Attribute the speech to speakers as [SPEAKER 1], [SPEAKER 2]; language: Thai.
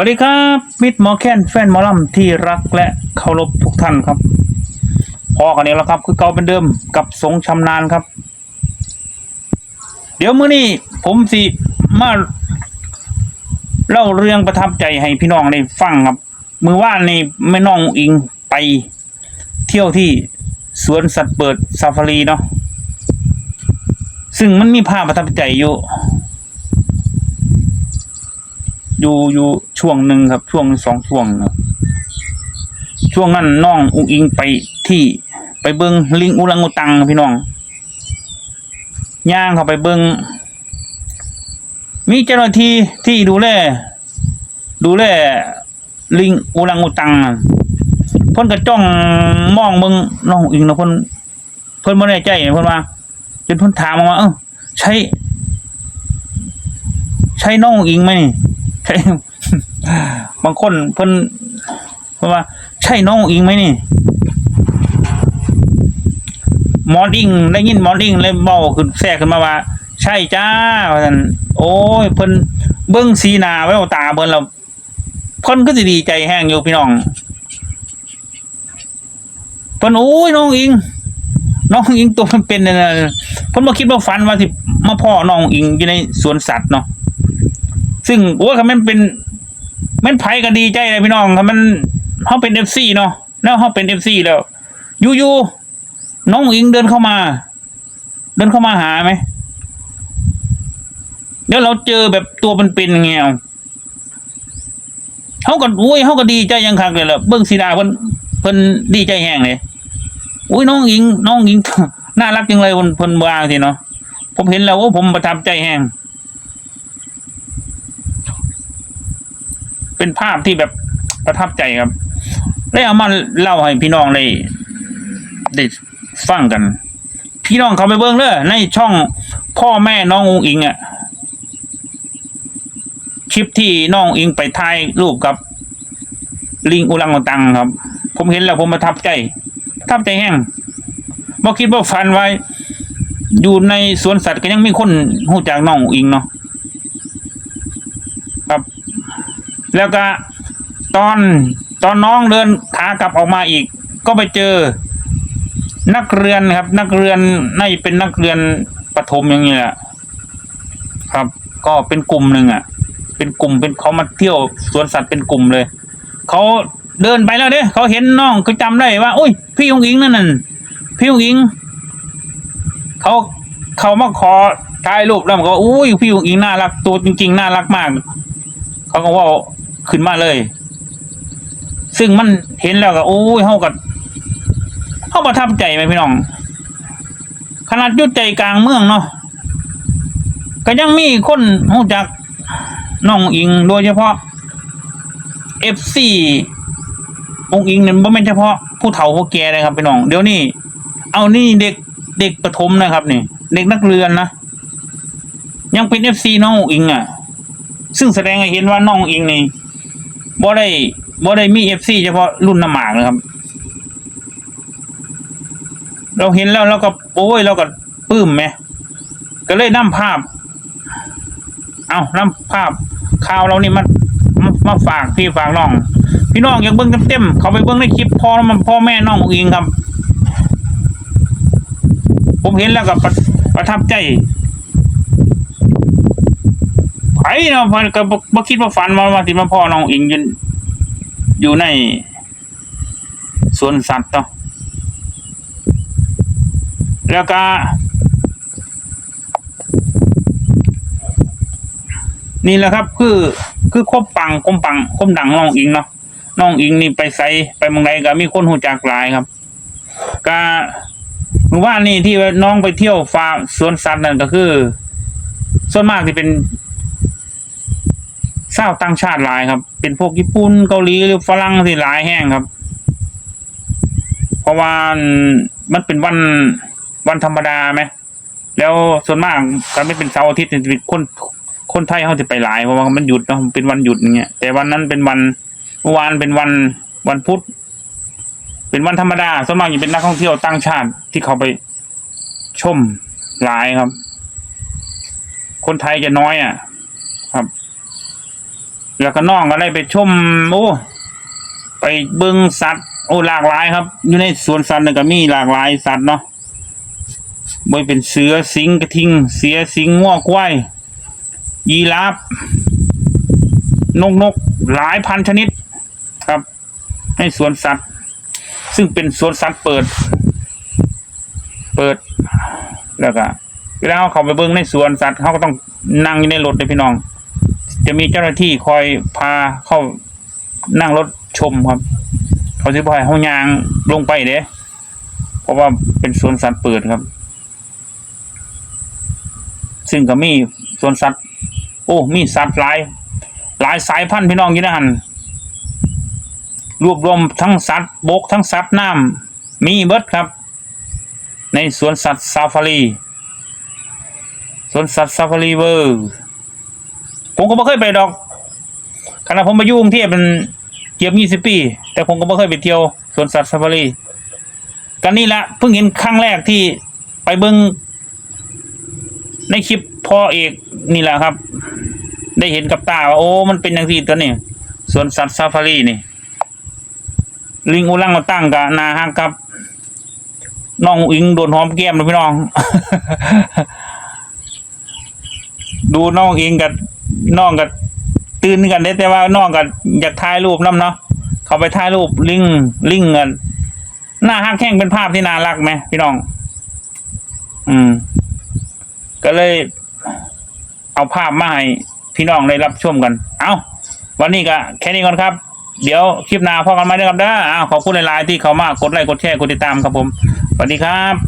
[SPEAKER 1] วัสดีครับ มิตรหมอแคนแฟนหมอลำที่รักและเคารพทุกท่านครับ พอกันนี้แล้วครับ คือเก่าเป็นเดิมกับสงชำนาญครับ เดี๋ยวมื้อนี้ผมสิมาเล่าเรื่องประทับใจให้พี่น้องได้ฟังครับ มือว่านนี่แม่น้องอิงไปเที่ยวที่สวนสัตว์เปิดซาฟารีเนาะซึ่งมันมีภาพประทับใจอยู่ อยู่อยู่ช่วงหนึ่งครับ ช่วงสองช่วงครับช่วงนั้นน้องอุงอิงไปที่ไปเบิ้งลิงอุลังอุตังพี่น้องย่างเข้าไปเบิ้งมีเจ้าหน้าที่ที่ดูแลดูแลลิงอุลังอุตังพ่นก็จ้องมองเบิงน้องอุงอิงนะพ่นเพิ่นบ่แน่ใจเพิ่นว่าจนเพิ่นถามมาว่าเออใช่ใช่น้องอุ๋งอิงไหมนี่ บางคนเพิ่นเพิ่นว่า ใช่น้องอิงไหมนี่มอนอิงได้ยินมอนอิงเลยเบาขึ้นแทรกขึ้นมาว่า ใช่จ้าว่าซั่นโอ้ยเพิ่นเบิ่งสีหนาแววตาเพิ่นแล้วเพิ่นก็สิดีใจแห้งอยู่พี่น้องเพิ่นโอ้ยน้องอิง น้องอิงตัวมันเป็นๆนั่นน่ะเพิ่นบ่คิดว่าฝันว่าสิมาพ่อน้องอิงอยู่ในสวนสัตว์เนาะ ซึ่งโอ้ยคันมันเป็นมันไผก็ดีใจเลยพี่น้องคันมันเขาเป็นเอฟซีเนาะแล้วเขาเป็นเอฟซีแล้วอยู่ๆน้องอิงเดินเข้ามา เดินเข้ามาหาไหมเดี๋ยวเราเจอแบบตัวเป็นๆย่างเงี้ยเขาก็อุ้ยเขาก็ดีใจยังคักเลยล่ะเบิ้งสีดาเพิ่นเพิ่นดีใจแห้งเลยอุ้ยน้องอิง น้องอิง น่ารักจังเลยเพิ่นเพิ่นวางสิเนาะผมเห็นแล้วโอ้ผมประทับใจแห้ง เป็นภาพที่แบบประทับใจครับได้เอามาเล่าให้พี่น้องได้ได้ฟังกัน พี่น้องเขาไปเบิ้งเลยในช่องพ่อแม่น้ององอิงอะ่ะคลิปที่น้องอิงไปถ่ายรูปกับ ลิงอุลังอุตังครับ ผมเห็นแล้วผมประทับใจประทับใจแห้งบ่คิดว่าฟันไว้ อยู่ในสวนสัตว์ก็ยังมีคนหูจากน้องอุ๋งอิงเนาะ แล้วก็ตอนตอนน้องเดินขากลับออกมาอีก ก็ไปเจอ นักเรียนครับ นักเรียนน่าจะเป็นนักเรียนประถมอย่างนี้แหละครับ ก็เป็นกลุ่มหนึ่งอะ เป็นกลุ่มเป็นเขามาเที่ยวสวนสัตว์เป็นกลุ่มเลยเขาเดินไปแล้วเด้เขาเห็นน้องเขาจำได้ว่าโอ้ย พี่องอิงนั่นน่ะพี่องอิงเขาเขามาขอถ่ายรูปแล้วมันก็อุ้ยพี่องอิงน่ารักตัวจริงๆน่ารักมากเขาก็ว่า ขึ้นมาเลย ซึ่งมันเห็นแล้วก็โอ้ยเฮากับเฮาประทับใจไหมพี่น้อง ขนาดยุดใจกลางเมืองเนาะก็ยังมีคนรู้จักน้องอิงโดยเฉพาะเอฟซีองอิงเนี่ยไม่เฉพาะผู้เฒ่าผู้แก่เลยครับพี่น้อง เดี๋ยวนี้เอานี่เด็กเด็กประถมนะครับนี่เด็กนักเรียนนะยังเป็นเอฟซีน้องอุ๋งอิงอะ ซึ่งแสดงให้เห็นว่าน้องอิงนี่ บ่ได้บ่ได้มีเอฟซีเฉพาะรุ่นน้ำหมากนะครับ เราเห็นแล้วเราก็โอ้ยเราก็ปื้มไหมก็เลยนำภาพ เอานำภาพข่าวเรานี่มามาฝากพี่ฝากน้อง พี่น้องอยากเบิ้งเต็มๆเขาไปเบิ้งในคลิปพ่อมันพ่อแม่น้องอิงครับ ผมเห็นแล้วก็ประประทับใจ เนาะเพันก็บ่บ่คิดว่าฝันมาว่าสิมาพ่อน้องอิงยู่อยู่ในสวนสัตว์เนาะแล้วก็ นี่แหละครับ คือ คือคบปังคมปังคมดังน้องอิงเนาะน้องอิงนี่ไปไสไปเมืองใดก็มีคนหูจักหลายครับก็เมื่อวานี่ที่น้องไปเที่ยวฟาร์มสวนสัตว์นั่นก็คือ ส่วนมากที่เป็น ชาวต่างชาติหลายครับ เป็นพวกญี่ปุ่นเกาหลีหรือฝรั่งที่หลายแห้งครับ เพราะว่ามันเป็นวันวันธรรมดาไหมแล้วส่วนมากการไม่เป็นเสาร์อาทิตย์จะเป็นคนคนไทยเขาจะไปหลายเพราะว่ามันหยุดเนาะเป็นวันหยุดอย่างเงี้ยแต่วันนั้นเป็นวันเมื่อวานเป็นวันวันพุธเป็นวันธรรมดาส่วนมากจะเป็นนักท่องเที่ยวต่างชาติที่เขาไปชมหลายครับ คนไทยจะน้อยอะ ครับ แล้วก็น้องก็ได้ไปชมโอ้ไปเบิ่งสัตว์โอ้หลากหลายครับ อยู่ในสวนสัตว์นี่ก็มีหลากหลายสัตว์เนาะบ่เป็นเสือสิงกระทิง เสียสิงห์ง้อกล้วยยีราฟนกนกหลายพันชนิดครับในสวนสัตว์ ซึ่งเป็นสวนสัตว์เปิด เปิดแล้วก็เวลาเขาไปเบิ่งในสวนสัตว์เขาก็ต้องนั่งอยู่ในรถเลยพี่น้อง จะมีเจ้าหน้าที่คอยพาเข้านั่งรถชมครับ เขาจะพายห้องยางลงไปเด้เพราะว่าเป็นสวนสัตว์เปิดครับ ซึ่งก็มีสวนสัตว์ โอ้ มีสัตว์หลาย หลายสายพันธุ์พี่น้องอยู่นหันรวบรวมทั้งสัตว์บกทั้งสัตว์น้ำมีเบิดครับ ในสวนสัตว์ซาฟารีสวนสัตว์ซาฟารีเวอร์ ผมก็ไม่เคยไปดอกขณะผมมาอยู่กรุงเทพเป็นเกือบยี่สิบปี แต่ผมก็ไม่เคยไปเที่ยวสวนสัตว์ซาฟารีกันนี่แหละเพิ่งเห็นครั้งแรกที่ไปเบิ้งในคลิปพ่อเอกนี่แหละครับ ได้เห็นกับตาว่าโอ้มันเป็นอย่างที่ตัวนี้สวนสัตว์ซาฟารีนี่ ลิงอุลังมาตั้งกับนาฮักครับน้องอิงโดนหอมแก้มเลยพี่น้อง ดูน้องเองกับ น้องกับตื่นกันได้แต่ว่าน้องกับอยากถ่ายรูปน้ำเนาะเขาไปถ่ายรูปลิงลิงกันหน้าฮักแข้งเป็นภาพที่น่ารักไหมพี่น้อง อืม ก็เลย เอาภาพมาให้พี่น้องได้รับชมกัน เอาวันนี้ก็แค่นี้ก่อนครับ เดี๋ยวคลิปหน้าพอกันไหมนะครับเด้อขอบคุณหลายๆที่เขามากดไลค์กดแชร์กดติดตามครับผมสวัสดีครับ